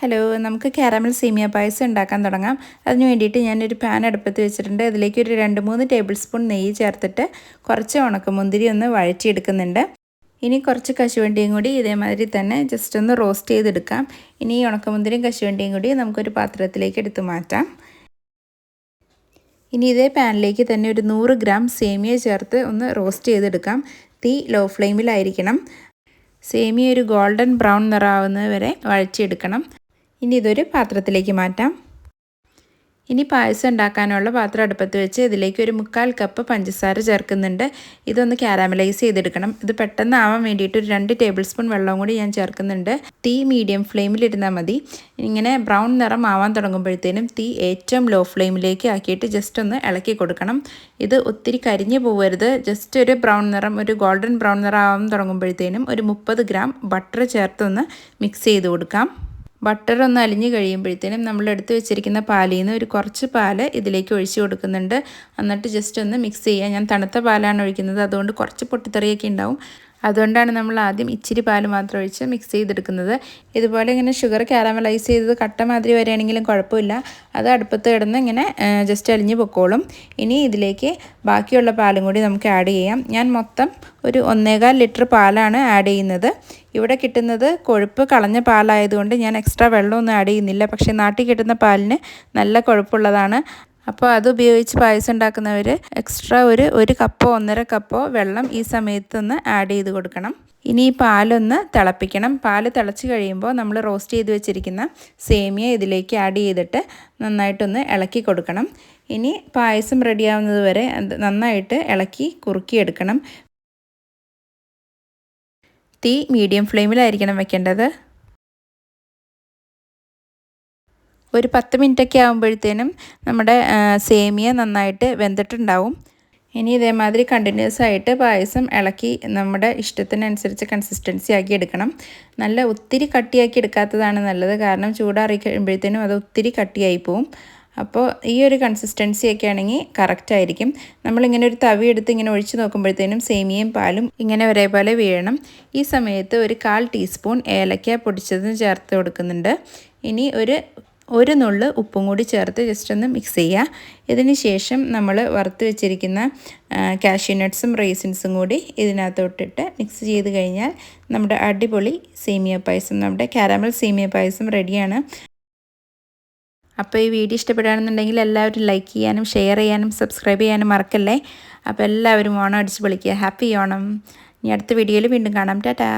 Hello നമുക്ക് caramel സേമിയ പായസം ഉണ്ടാക്കാൻ തുടങ്ങാം. അതിന് വേണ്ടിയിട്ട് ഞാനൊരു പാൻ അടുപ്പത്ത് വെച്ചിട്ടുണ്ട്. അതിലേക്ക് ഒരു രണ്ട് മൂന്ന് ടേബിൾ സ്പൂൺ നെയ്യ് ചേർത്തിട്ട് കുറച്ച് ഉണക്കമുന്തിരി ഒന്ന് വഴറ്റിയെടുക്കുന്നുണ്ട്. ഇനി കുറച്ച് കശുവണ്ടിയും കൂടി ഇതേമാതിരി തന്നെ ജസ്റ്റ് ഒന്ന് റോസ്റ്റ് ചെയ്തെടുക്കാം. ഇനി ഈ ഉണക്കമുന്തിരിയും കശുവണ്ടിയും കൂടി നമുക്കൊരു പാത്രത്തിലേക്ക് എടുത്തു മാറ്റാം. ഇനി ഇതേ പാനിലേക്ക് തന്നെ ഒരു നൂറ് ഗ്രാം സേമിയ ചേർത്ത് ഒന്ന് റോസ്റ്റ് ചെയ്തെടുക്കാം. തീ ലോ ഫ്ലെയിമിലായിരിക്കണം സേമിയ ഒരു ഗോൾഡൻ ബ്രൗൺ നിറാവുന്നത് വരെ വഴച്ചെടുക്കണം ഇനി ഇതൊരു പാത്രത്തിലേക്ക് മാറ്റാം. ഇനി പായസം ഉണ്ടാക്കാനുള്ള പാത്രം അടുപ്പത്ത് വെച്ച് ഇതിലേക്ക് ഒരു മുക്കാൽ കപ്പ് പഞ്ചസാര ചേർക്കുന്നുണ്ട്. ഇതൊന്ന് കാരാമലൈസ് ചെയ്തെടുക്കണം. ഇത് പെട്ടെന്ന് ആവാൻ വേണ്ടിയിട്ട് ഒരു രണ്ട് ടേബിൾ സ്പൂൺ വെള്ളവും കൂടി ഞാൻ ചേർക്കുന്നുണ്ട്. തീ മീഡിയം ഫ്ലെയിമിലിരുന്നാൽ മതി. ഇങ്ങനെ ബ്രൗൺ നിറം ആവാൻ തുടങ്ങുമ്പോഴത്തേനും തീ ഏറ്റവും ലോ ഫ്ലെയിമിലേക്ക് ആക്കിയിട്ട് ജസ്റ്റ് ഒന്ന് ഇളക്കി കൊടുക്കണം. ഇത് ഒത്തിരി കരിഞ്ഞു പോകരുത് ജസ്റ്റ് ഒരു ബ്രൗൺ നിറം ഒരു ഗോൾഡൻ ബ്രൗൺ നിറം ആവാൻ തുടങ്ങുമ്പോഴത്തേനും ഒരു മുപ്പത് ഗ്രാം ബട്ടർ ചേർത്തൊന്ന് മിക്സ് ചെയ്ത് കൊടുക്കാം. ബട്ടർ ഒന്ന് അലിഞ്ഞ് കഴിയുമ്പോഴത്തേനും നമ്മൾ എടുത്ത് വെച്ചിരിക്കുന്ന പാലിൽ നിന്ന് ഒരു കുറച്ച് പാൽ ഇതിലേക്ക് ഒഴിച്ചു കൊടുക്കുന്നുണ്ട്. എന്നിട്ട് ജസ്റ്റ് ഒന്ന് മിക്സ് ചെയ്യുക ഞാൻ തണുത്ത പാലാണ് ഒഴിക്കുന്നത്. അതുകൊണ്ട് കുറച്ച് പൊട്ടിത്തെറിയൊക്കെ ഉണ്ടാവും. അതുകൊണ്ടാണ് നമ്മൾ ആദ്യം ഇച്ചിരി പാൽ മാത്രം ഒഴിച്ച് മിക്സ് ചെയ്തെടുക്കുന്നത്. ഇതുപോലെ ഇങ്ങനെ ഷുഗർ കാരമലൈസ് ചെയ്തത് കട്ട മാതിരി വരികയാണെങ്കിലും കുഴപ്പമില്ല. അത് അടുപ്പത്ത് കിടന്ന് ഇങ്ങനെ ജസ്റ്റ് അലിഞ്ഞ് പൊക്കോളും. ഇനി ഇതിലേക്ക് ബാക്കിയുള്ള പാലും കൂടി നമുക്ക് ആഡ് ചെയ്യാം. ഞാൻ മൊത്തം ഒരു ഒന്നേകാൽ ലിറ്റർ പാലാണ് ആഡ് ചെയ്യുന്നത്. ഇവിടെ കിട്ടുന്നത് കൊഴുപ്പ് കളഞ്ഞ പാലായതുകൊണ്ട് ഞാൻ എക്സ്ട്രാ വെള്ളമൊന്നും ആഡ് ചെയ്യുന്നില്ല. പക്ഷേ നാട്ടിൽ കിട്ടുന്ന പാലിന് നല്ല കൊഴുപ്പുള്ളതാണ്. അപ്പോൾ അത് ഉപയോഗിച്ച് പായസം ഉണ്ടാക്കുന്നവർ എക്സ്ട്രാ ഒരു ഒരു കപ്പോ ഒന്നര കപ്പോ വെള്ളം ഈ സമയത്തൊന്ന് ആഡ് ചെയ്ത് കൊടുക്കണം. ഇനി ഈ പാലൊന്ന് തിളപ്പിക്കണം. പാൽ തിളച്ച് കഴിയുമ്പോൾ നമ്മൾ റോസ്റ്റ് ചെയ്ത് വെച്ചിരിക്കുന്ന സേമിയ ഇതിലേക്ക് ആഡ് ചെയ്തിട്ട് നന്നായിട്ടൊന്ന് ഇളക്കി കൊടുക്കണം. ഇനി പായസം റെഡിയാവുന്നത് വരെ നന്നായിട്ട് ഇളക്കി കുറുക്കിയെടുക്കണം. തീ മീഡിയം ഫ്ലെയിമിലായിരിക്കണം വെക്കേണ്ടത്. ഒരു പത്ത് മിനിറ്റൊക്കെ ആകുമ്പോഴത്തേനും നമ്മുടെ സേമിയ നന്നായിട്ട് വെന്തിട്ടുണ്ടാവും. ഇനി ഇതേമാതിരി കണ്ടിന്യൂസ് ആയിട്ട് പായസം ഇളക്കി നമ്മുടെ ഇഷ്ടത്തിനനുസരിച്ച് കൺസിസ്റ്റൻസി ആക്കി എടുക്കണം. നല്ല ഒത്തിരി കട്ടിയാക്കി എടുക്കാത്തതാണ് നല്ലത്. കാരണം ചൂടാറി കഴിയുമ്പോഴത്തേനും അത് ഒത്തിരി കട്ടിയായി പോവും. അപ്പോൾ ഈ ഒരു കൺസിസ്റ്റൻസി ഒക്കെ ആണെങ്കിൽ കറക്റ്റ് ആയിരിക്കും. നമ്മളിങ്ങനെ ഒരു തവി എടുത്ത് ഇങ്ങനെ ഒഴിച്ച് നോക്കുമ്പോഴത്തേനും സേമിയയും പാലും ഇങ്ങനെ ഒരേപോലെ വീഴണം. ഈ സമയത്ത് ഒരു കാൽ ടീസ്പൂൺ ഏലക്ക പൊടിച്ചതും ചേർത്ത് കൊടുക്കുന്നുണ്ട്. ഇനി ഒരു ഒരു നുള്ള് ഉപ്പും കൂടി ചേർത്ത് ജസ്റ്റ് ഒന്ന് മിക്സ് ചെയ്യുക ഇതിന് ശേഷം നമ്മൾ വറുത്ത് വെച്ചിരിക്കുന്ന കാഷ്യൂ നട്ട്സും റേസിൻസും കൂടി ഇതിനകത്തോട്ടിട്ട് മിക്സ് ചെയ്ത് കഴിഞ്ഞാൽ നമ്മുടെ അടിപൊളി സേമിയ പായസം നമ്മുടെ കാരാമൽ സേമിയ പായസം റെഡിയാണ് അപ്പോൾ ഈ വീഡിയോ ഇഷ്ടപ്പെടുകയാണെന്നുണ്ടെങ്കിൽ എല്ലാവരും ലൈക്ക് ചെയ്യാനും ഷെയർ ചെയ്യാനും സബ്സ്ക്രൈബ് ചെയ്യാനും മറക്കല്ലേ? അപ്പോൾ എല്ലാവരും ഓണം അടിച്ച് പൊളിക്കുക ഹാപ്പി ഓണം. ഇനി അടുത്ത വീഡിയോയിൽ വീണ്ടും കാണാം. ടാറ്റാ